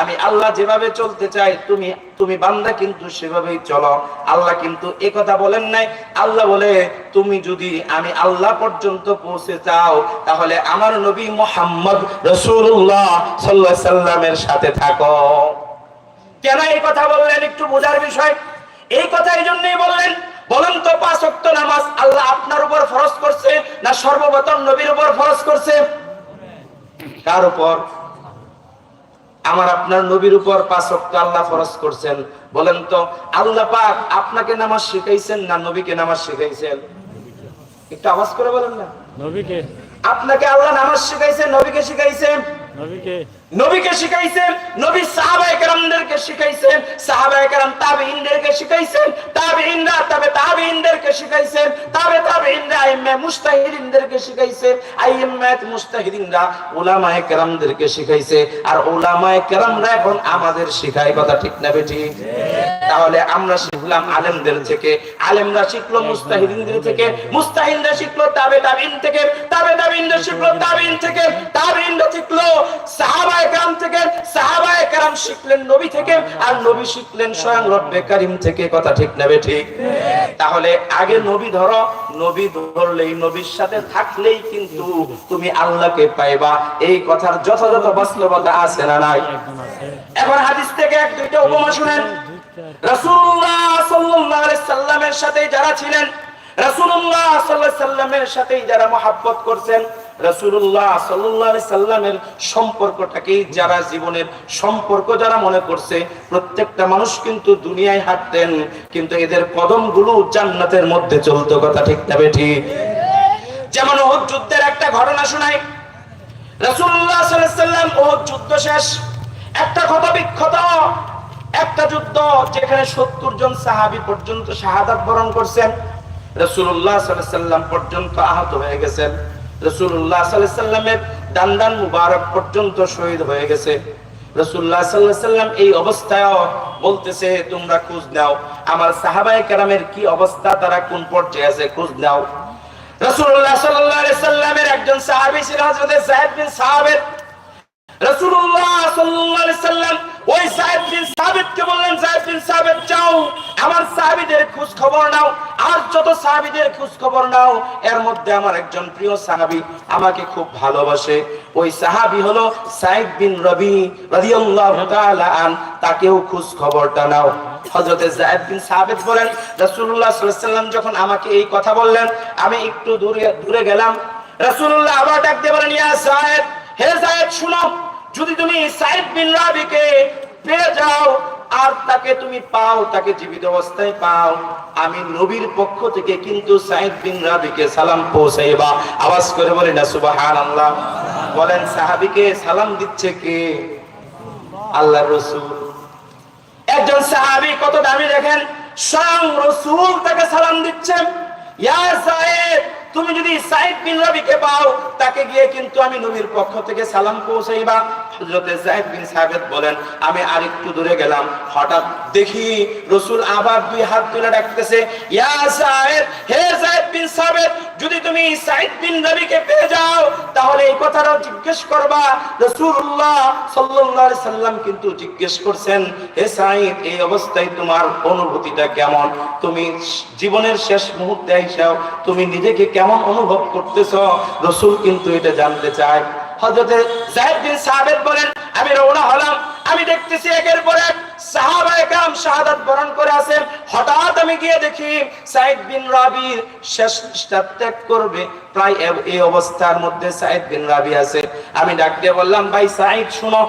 আমি আল্লাহ যেভাবে চলতে চাই, তুমি তুমি বান্দা কিন্তু সেভাবেই চলো। আল্লাহ কিন্তু এ কথা বলেন নাই। আল্লাহ বলে, তুমি যদি আমি আল্লাহ পর্যন্ত পৌঁছে যাও তাহলে আমার নবী মোহাম্মদ রসুল্লাহ সাল্লাহ সাল্লামের সাথে থাকো। কেন এই কথা বললেন? একটু বোঝার বিষয়। এই কথা এই জন্যই বললেন, বলেন তো, পাঁচ ওয়াক্ত নামাজ আল্লাহ আপনার উপর ফরজ করছে না সর্বপ্রথম নবীর উপর ফরজ করছে? কার উপর? আমার আপনার নবীর উপর পাঁচ ওয়াক্ত আল্লাহ ফরজ করছেন। বলেন তো আল্লাহ পাক আপনাকে নামাজ শিখাইছেন না নবীকে নামাজ শিখাইছেন? একটু আওয়াজ করে বলেন না। নবীকে। আপনাকে আল্লাহ নামাজ শিখাইছেন নবীকে শিখাইছেন? নবীকে। নবীকে শিখাইছেন নবী সাহাবায়ে কেরামদেরকে শিখাইছেন সাহাবায়ে কেরাম তাবেঈনদেরকে শিখাইছেন তাবেঈনরা তবে তাবেঈনদেরকে শিখাইছেন, তবে তাবেঈনরা, আইম্মে মুস্তাহিদিনদেরকে শিখাইছেন আইম্মাত মুস্তাহিদিনরা উলামায়ে কেরামদেরকে শিখাইছে, আর উলামায়ে কেরামরা এখন আমাদের শিখায়, কথা ঠিক না বেটি? তাহলে আমরা শিখলাম আলেমদের থেকে, আলেমরা শিখলো মুস্তাহিদিনদের থেকে মুস্তাহিনরা শিখলো তাবে তাবিন থেকে, তাবে তাবিনরা শিখলো তাবিন থেকে তাবিনরা শিখলো সাহাবায়ে কেরাম থেকে, সাহাবায়ে কেরাম শিখলেন নবী থেকে আর নবী শিখলেন স্বয়ং রব্বে কারীম থেকে, কথা ঠিক নেবে ঠিক? তাহলে আগে নবী ধরো, নবী ধরলেই নবীর সাথে থাকলেই কিন্তু তুমি আল্লাহকে পাইবা। এই কথার যথাযথ বাস্তবতা আছে না নাই? এখন হাদিস থেকে এক, দুইটা উপমা শুনেন। রাসূলুল্লাহ সাল্লাল্লাহু আলাইহি সাল্লামের সাথে যারা ছিলেন, রাসূলুল্লাহ সাল্লাল্লাহু আলাইহি সাল্লামের সাথে যারা মহব্বত করছেন সম্পর্কটাকে যারা জীবনের সম্পর্ক যারা মনে করছে, প্রত্যেকটা মানুষ কিন্তু দুনিয়ায় হাঁটতেন, কিন্তু এদের কদমগুলো জান্নাতের মধ্যে চলতো, কথা ঠিক না ঠিক? যেমন যুদ্ধের একটা ঘটনা শোনাই। যুদ্ধ যেখানে সত্তর জন সাহাবি পর্যন্ত বরণ করছেন। রসুল্লাহ পর্যন্ত আহত হয়ে গেছেন। রসুল্লাহ সাল্লামের দান্দান মুবারক পর্যন্ত শহীদ হয়ে গেছে। রসুল্লাহ এই অবস্থায় বলতেছে, তোমরা খোঁজ নাও। আমার সাহাবায়ে কারামের কি অবস্থা? তারা কোন পর্যায়ে খোঁজ নাও। রসুল্লাহ একজন সাহাবি ছিল সাহাবের। আমাকে খুব ভালোবাসে। ওই হলো বিন রবি আন, তাকেও খোঁজ খবরটা নাও। হযরতে যায়েদ বিন বলেন সাল্লাম যখন আমাকে এই কথা বললেন, আমি একটু দূরে দূরে গেলাম। রাসূলুল্লাহ আবার ডাক দিয়ে বলেন, ইয়া সাহেব হে সাহেব শুনো যদি তুমি সাইদ রাবিকে পেয়ে যাও, আর তাকে তুমি পাও, তাকে জীবিত অবস্থায় পাও, আমি নবীর পক্ষ থেকে কিন্তু সাইদ বিন রাবিকে সালাম পৌঁছাইবা। আওয়াজ করে বলি না, সুবহানাল্লাহ। বলেন, সাহাবীকে সালাম দিচ্ছে কে? আল্লাহ রসুল। একজন সাহাবী কত দামি দেখেন? স্বয়ং রসুল তাকে সালাম দিচ্ছেন। ইয়া সাহেব তুমি যদি সাইদ বিন রবিকে পাও, তাকে গিয়ে কিন্তু আমি নবীর পক্ষ থেকে সালাম পৌঁছাইবা। জিজ্ঞেস করবা। আলাইহি সাল্লাম কিন্তু জিজ্ঞেস করছেন, হে সাইদ এই অবস্থায় তোমার অনুভূতিটা কেমন? তুমি জীবনের শেষ মুহূর্তে আইসাও, তুমি নিজেকে কেমন অনুভব করতেছ? রসুল কিন্তু এটা জানতে চায়। হজরতে জাহেদ বিন সাহেব বলেন, আমি রওনা হলাম। আমি দেখতেছি একের পর এক সাহাবায়াম শাহাদাত বরণ করে আছেন হঠাৎ আমি গিয়ে দেখি সাইদ বিন রাবি শেষ ত্যাগ করবে। প্রায় এই অবস্থার মধ্যে সাইদ বিন রাবি আছে। আমি ডাক দিয়ে বললাম, ভাই সাইদ, শুনো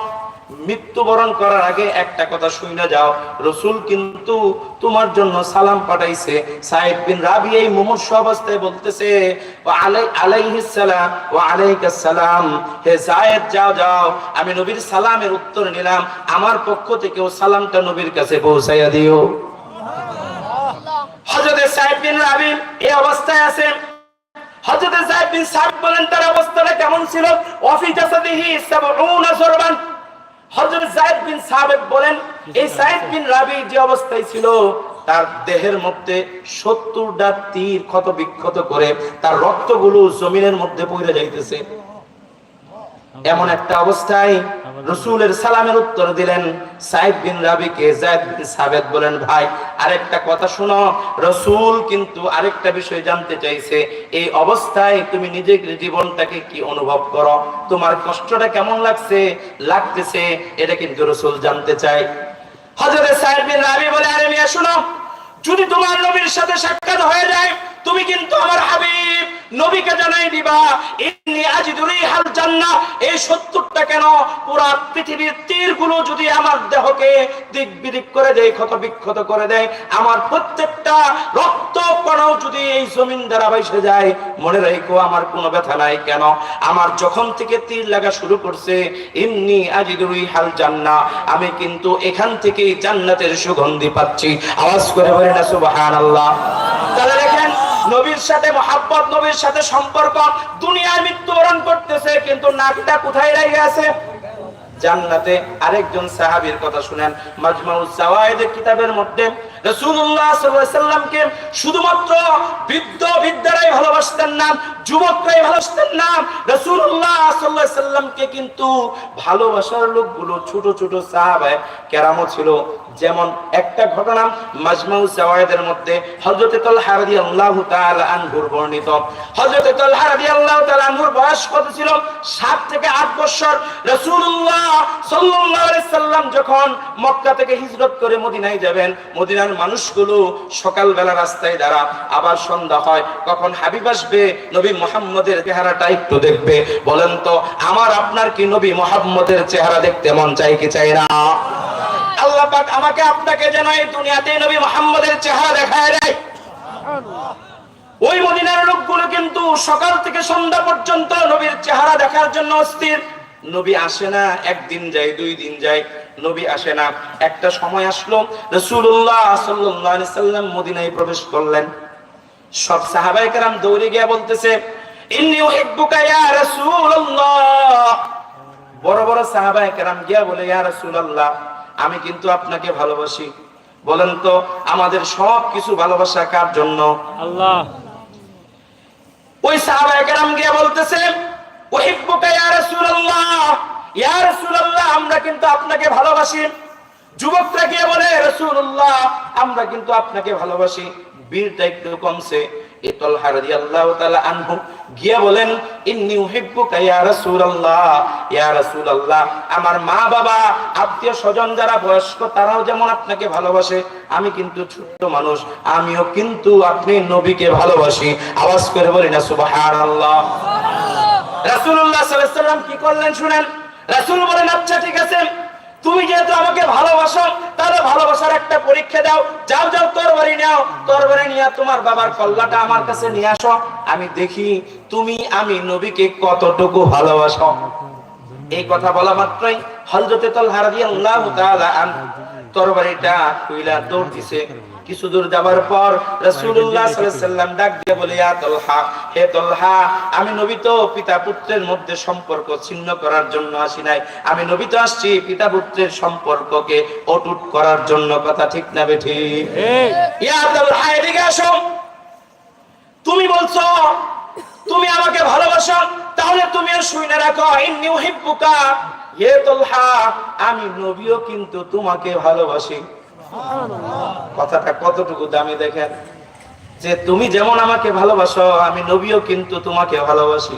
মৃত্যুবরণ করার আগে একটা কথা শুনে যাও। রসুল কিন্তু তোমার জন্য সালাম পাঠাইছে। সাইদ বিন রাবি এই মুমূর্ষ অবস্থায় বলতেছে, ও আলাই আলাইহিস সালাম, ও সালাম। হে সাইদ, যাও যাও। আমি নবীর সালামের উত্তর নিলাম। আমার পক্ষ থেকেও সালামটা নবীর কাছে পৌঁছাইয়া দিও। হযরত সাইদ বিন রাবি এই অবস্থায় আছেন। হযরত সাইদ বিন সাবিত বলেন, তার অবস্থাটা কেমন ছিল? ওয়াফি জাসাদিহি 70 জরবান। হযরত যায়েদ বিন সাবিত বলেন, এই সাইদ বিন রাবি যে অবস্থায় ছিল, তার দেহের মধ্যে সত্তরটা তীর ক্ষত বিক্ষত করে তার রক্তগুলো জমিনের মধ্যে পড়ে যাইতেছে। এমন একটা অবস্থায় রসুলের সালামের উত্তর দিলেন, সাইদ বিন রাবিকে জায়দ বিন সাবেদ বলেন, ভাই, আরেকটা কথা শুনো, রসুল কিন্তু আরেকটা বিষয় জানতে চাইছে, এই অবস্থায় তুমি নিজের জীবনটাকে কি অনুভব করো? তোমার কষ্টটা কেমন লাগছে? লাগতেছে, এটা কিন্তু রসুল জানতে চায়। হজরত সাইদ বিন রাবি বলে, আরে মিয়া, শুনো, যদি তোমার নবীর সাথে সাক্ষাৎ হয়ে যায়, তুমি কিন্তু আমার হাবিব নবীকে জানাই দিবা, ইন্নি আজিদুরি হাল জান্নাহ এই সত্তরটা কেন? পুরা পৃথিবীর তীরগুলো যদি আমার দেহকে দিক বিদিক করে দেয় ক্ষত বিক্ষত করে দেয়, আমার প্রত্যেকটা রক্ত কণাও যদি এই জমিন দ্বারা বাইসে যায়, মনে রাখো আমার কোনো ব্যথা নাই কেন? আমার যখন থেকে তীর লাগা শুরু করছে, ইন্নি আজিদুরি হাল জান্নাহ আমি কিন্তু এখান থেকেই জান্নাতের সুগন্ধি পাচ্ছি। আওয়াজ করে বলে না, সুবহানাল্লাহ। নবীর সাথে মহাব্বত, নবীর সাথে সম্পর্ক, দুনিয়ায় মৃত্যুবরণ করতেছে, কিন্তু নাকটা কোথায় রেখে আছে? জান্নাতে আরেকজন সাহাবীর কথা শুনেন, মাজমাউস জাওয়ায়েদের কিতাবের মধ্যে সাল্লাল্লাহু সাল্লামকে শুধুমাত্র বৃদ্ধ ভালোবাসতেন না, যুবকরাই ভালোবাসতেন না, রাসূলুল্লাহ সাল্লাল্লাহু সাল্লামকে কিন্তু ভালোবাসার লোকগুলো ছোট ছোট সাহাবায়ে ছিল। যেমন একটা ঘটনা জাওয়ায়েদের মধ্যে বর্ণিত। বয়স কত ছিল? 7 থেকে 8 বছর। সাল্লাম যখন মক্কা থেকে হিজরত করে মদিনায় যাবেন, মদিনার মানুষগুলো সকালবেলা রাস্তায় দাঁড়া আবার সন্ধ্যা হয়, কখন হাবিব আসবে, নবী মুহাম্মদের চেহারাটা একটু দেখবে। বলেন তো, আমার আপনার কি নবী মুহাম্মদের চেহারা দেখতে মন চাই কি চাই না? আল্লাহ আমাকে আপনাকে যেন এই দুনিয়াতে নবী মুহাম্মদের চেহারা দেখায় দেয়। ওই মদিনার লোকগুলো কিন্তু সকাল থেকে সন্ধ্যা পর্যন্ত নবীর চেহারা দেখার জন্য অস্থির। নবী আসে না, একদিন যায়, দুই দিন যায়। নবী আসে না। একটা সময় আসলো সাল্লাল্লাহু সাল্লাম মদিনায় প্রবেশ করলেন। সব সাহাবায়ে কেরাম দৌড়ে গিয়ে বলতেছে বড় বড় সাহাবায়ে কেরাম গিয়া বলে ইয়া রাসূলুল্লাহ আমি কিন্তু আপনাকে ভালোবাসি। বলেন তো আমাদের সব কিছু ভালোবাসা কার জন্য? আল্লাহ। ওই সাহাবায়ে কেরাম গিয়া বলতেছে উহিব্বুকা ইয়া রাসূলুল্লাহ। ইয়া রাসূলুল্লাহ আমরা কিন্তু আপনাকে ভালোবাসি। যুবকরা গিয়ে বলে রাসূলুল্লাহ আমরা কিন্তু আপনাকে ভালোবাসি। বীরটা একটু কমছে। রাদিয়াল্লাহু তাআলা আনহু গিয়ে বলেন ইন্নী উহিব্বুকা ইয়া রাসূলুল্লাহ। ইয়া রাসূলুল্লাহ আমার মা বাবা আত্মীয় স্বজন যারা বয়স্ক তারাও যেমন আপনাকে ভালোবাসে আমি কিন্তু ছোট্ট মানুষ আমিও কিন্তু আপনি নবীকে ভালোবাসি। আওয়াজ করে বলি না সুবহানাল্লাহ। রাসূলুল্লাহ সাল্লাল্লাহু আলাইহি সাল্লাম কি করলেন শুনেন? রাসূল বলেন আচ্ছা ঠিক আছে, তুমি যেহেতু আমাকে ভালোবাসো, তাহলে ভালোবাসার একটা পরীক্ষা দাও। যাও যাও তরবারি নাও। তরবারি নিয়ে তোমার বাবার কল্লাটা আমার কাছে নিয়ে আসো। আমি দেখি তুমি, আমি নবীকে কতটুকু ভালোবাসো। এই কথা বলা মাত্রই হযরতে তালহা রাদিয়াল্লাহু তাআলা আন তরবারিটা কইলা দৌড় দিছে। কিছু দূর যাবার পর রাসূলুল্লাহ সাল্লাল্লাহু আলাইহি সাল্লাম ডাক দিয়ে বলে ইয়া তালহা হে তালহা আমি নবী তো পিতা পুত্রের মধ্যে সম্পর্ক ছিন্ন করার জন্য আসি নাই। আমি নবী তো আসছি পিতা পুত্রের সম্পর্ককে অটুট করার জন্য। কথা ঠিক না বেঠি ঠিক? ইয়া তালহা এদিকে আসো। তুমি বলছো তুমি আমাকে ভালোবাসো তাহলে তুমিও শুনে রাখো। ইন্নি উহিব্বুকা হে তালহা আমি নবীও কিন্তু তোমাকে ভালোবাসি। কথাটা কতটুকু দামি দেখেন? যে তুমি যেমন আমাকে ভালোবাসো, আমি নবীও কিন্তু তোমাকে ভালোবাসি।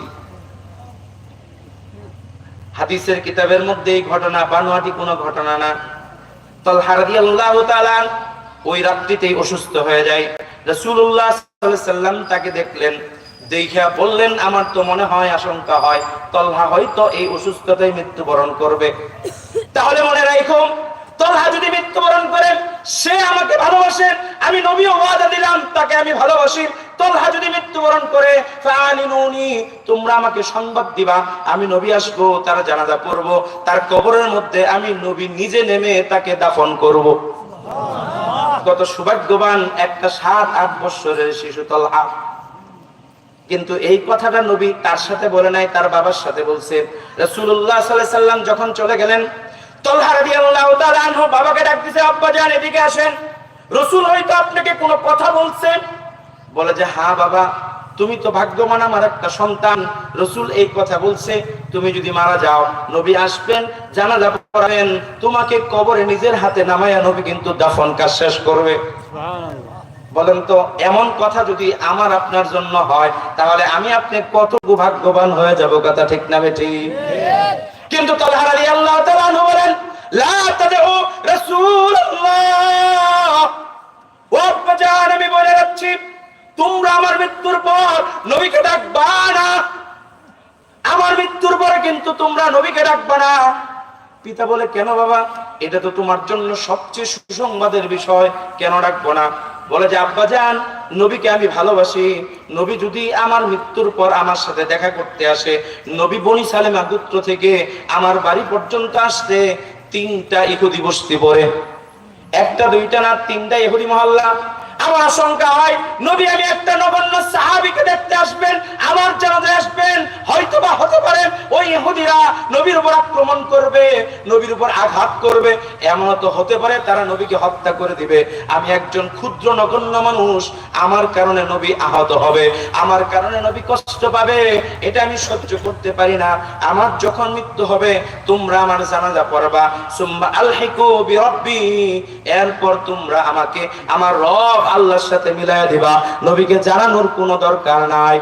হাদিসের কিতাবের মধ্যে এই ঘটনা, বানোয়াটি কোনো ঘটনা না। ওই রাত্রিতেই অসুস্থ হয়ে যায়। তাকে দেখলেন, দেখিয়া বললেন, আমার তো মনে হয় আশঙ্কা হয়, তলহা হয়তো এই অসুস্থতায় মৃত্যুবরণ করবে। তাহলে মনে রাখো তলহা যদি মৃত্যুবরণ করে, সে আমাকে ভালোবাসে, আমি নবীও ওয়াদা দিলাম, তাকে আমি ভালোবাসি। তলহা যদি মৃত্যুবরণ করে তোমরা আমাকে সংবাদ দিবা, আমি নবী আসব, তার জানাজা করব তার কবরের মধ্যে আমি নবী নিজে নেমে তাকে দাফন করব। কত সৌভাগ্যবান একটা সাত, আট বছরের শিশু তলহা। কিন্তু এই কথাটা নবী তার সাথে বলে নাই, তার বাবার সাথে বলছে। আলাইহি সাল্লাম যখন চলে গেলেন বাবাকে আব্বা এদিকে আসেন। রাসূল হয়তো আপনাকে কোনো কথা বলছেন। বলে যে হ্যাঁ বাবা তুমি তো আমার একটা সন্তান। রসুল এই কথা বলছে তুমি যদি মারা যাও নবী আসবেন জানাজা পড়াবেন তোমাকে কবরে নিজের হাতে নামাইয়া নবী কিন্তু দাফন কাজ শেষ করবে। বলেন তো এমন কথা যদি আমার আপনার জন্য হয় তাহলে আমি আপনি কত ভাগ্যবান হয়ে যাব কথা ঠিক না বেটি কিন্তু আনহু বলেন আমি বলে তোমরা আমার মৃত্যুর পর নবীকে ডাকবা না। আমার মৃত্যুর পরে কিন্তু তোমরা নবীকে ডাকবা না। পিতা বলে, কেন বাবা? এটা তো তোমার জন্য সবচেয়ে সুসংবাদের বিষয়। কেন ডাকবো না? বলে যে, আব্বা যান নবীকে আমি ভালোবাসি। নবী যদি আমার মৃত্যুর পর আমার সাথে দেখা করতে আসে, নবী বনি সালেমা গুত্র থেকে আমার বাড়ি পর্যন্ত আসতে তিনটা ইহুদি বসতি পড়ে। একটা, দুইটা না, তিনটা ইহুদি মহল্লা। আমার আশঙ্কা হয়, নবী, আমি একটা নগণ্য সাহাবিকে দেখতে আসবেন, আমার জানাতে আসবেন হয়তো বা হতে পারে ওই ইহুদিরা নবীর উপর আক্রমণ করবে, নবীর উপর আঘাত করবে। এমন তো হতে পারে তারা নবীকে হত্যা করে দিবে। আমি একজন ক্ষুদ্র নগণ্য মানুষ, আমার কারণে নবী আহত হবে, আমার কারণে নবী কষ্ট পাবে, এটা আমি সহ্য করতে পারি না। আমার যখন মৃত্যু হবে, তোমরা আমার জানাজা পড়বা। সুম্মা আলহিকু বিরব্বি, এরপর তোমরা আমাকে, আমার রব আল্লাহর সাথে মিলাইয়া দিবা। নবীকে জানানোর কোনো দরকার নাই।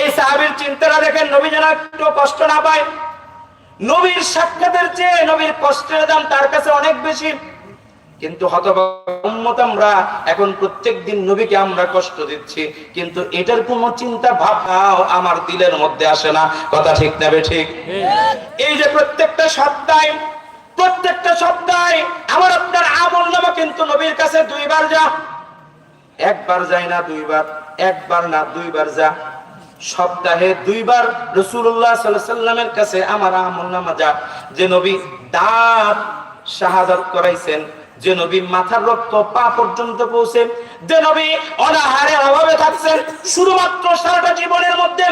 এই সাহাবীর চিন্তাটা দেখেন, নবী যেন একটু কষ্ট না পায়। নবীর সাক্ষাতের চেয়ে নবীর কষ্টের দাম তার কাছে অনেক বেশি। কিন্তু আমরা, এখন প্রত্যেক দিন নবীকে আমরা কষ্ট দিচ্ছি। কিন্তু এটার কোনো চিন্তা ভাবনাও আমার দিলের মধ্যে আসে না। কথা ঠিক নেবে ঠিক? এই যে প্রত্যেকটা সপ্তাহে প্রত্যেকটা সপ্তাহে আমার আপনার আমল নামা কিন্তু নবীর কাছে দুইবার যা। একবার যায় না দুইবার, একবার না দুইবার যা। সপ্তাহে দুইবার রসুল্লাহ সাল্লামের কাছে আমার আমল যা, যে নবী দাঁত শাহাদাত করাইছেন, যে নবী মাথার রক্ত পা পর্যন্ত পৌঁছে যে নবী অনাহারে অভাবে থাকছেন, শুধুমাত্র সারাটা জীবনের মধ্যে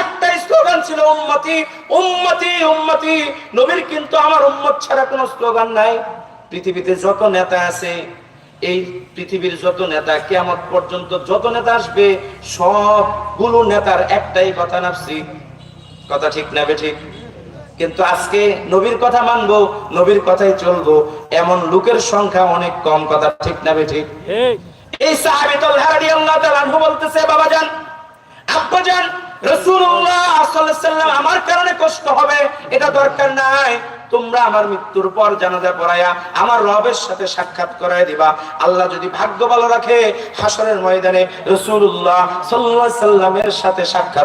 একটা স্লোগান ছিল, উম্মতি উম্মতি উম্মতি। নবীর কিন্তু আমার উম্মত ছাড়া কোনো স্লোগান নাই। পৃথিবীতে যত নেতা আছে এই পৃথিবীর যত নেতা কেমন পর্যন্ত যত নেতা আসবে সবগুলো নেতার একটাই কথা নাফসি কথা ঠিক না ঠিক কিন্তু আজকে নবীর কথা মানবো নবীর কথাই চলবো। এমন লোকের সংখ্যা অনেক কম কথা ঠিক না ঠিক। এই সাহাবী তালহা রাদিয়াল্লাহু তাআলা বলতেছে বাবা জান আব্বা জান রাসূলুল্লাহ সাল্লাল্লাহু আলাইহি আমার কারণে কষ্ট হবে এটা দরকার নাই। তোমরা আমার মৃত্যুর পর জানাজা পড়াইয়া আমার রবের সাথে সাক্ষাৎ করাই দিবা। আল্লাহ যদি ভাগ্য ভালো রাখে হাসরের ময়দানে রসুল্লাহ সাল্লা সাল্লামের সাথে সাক্ষাৎ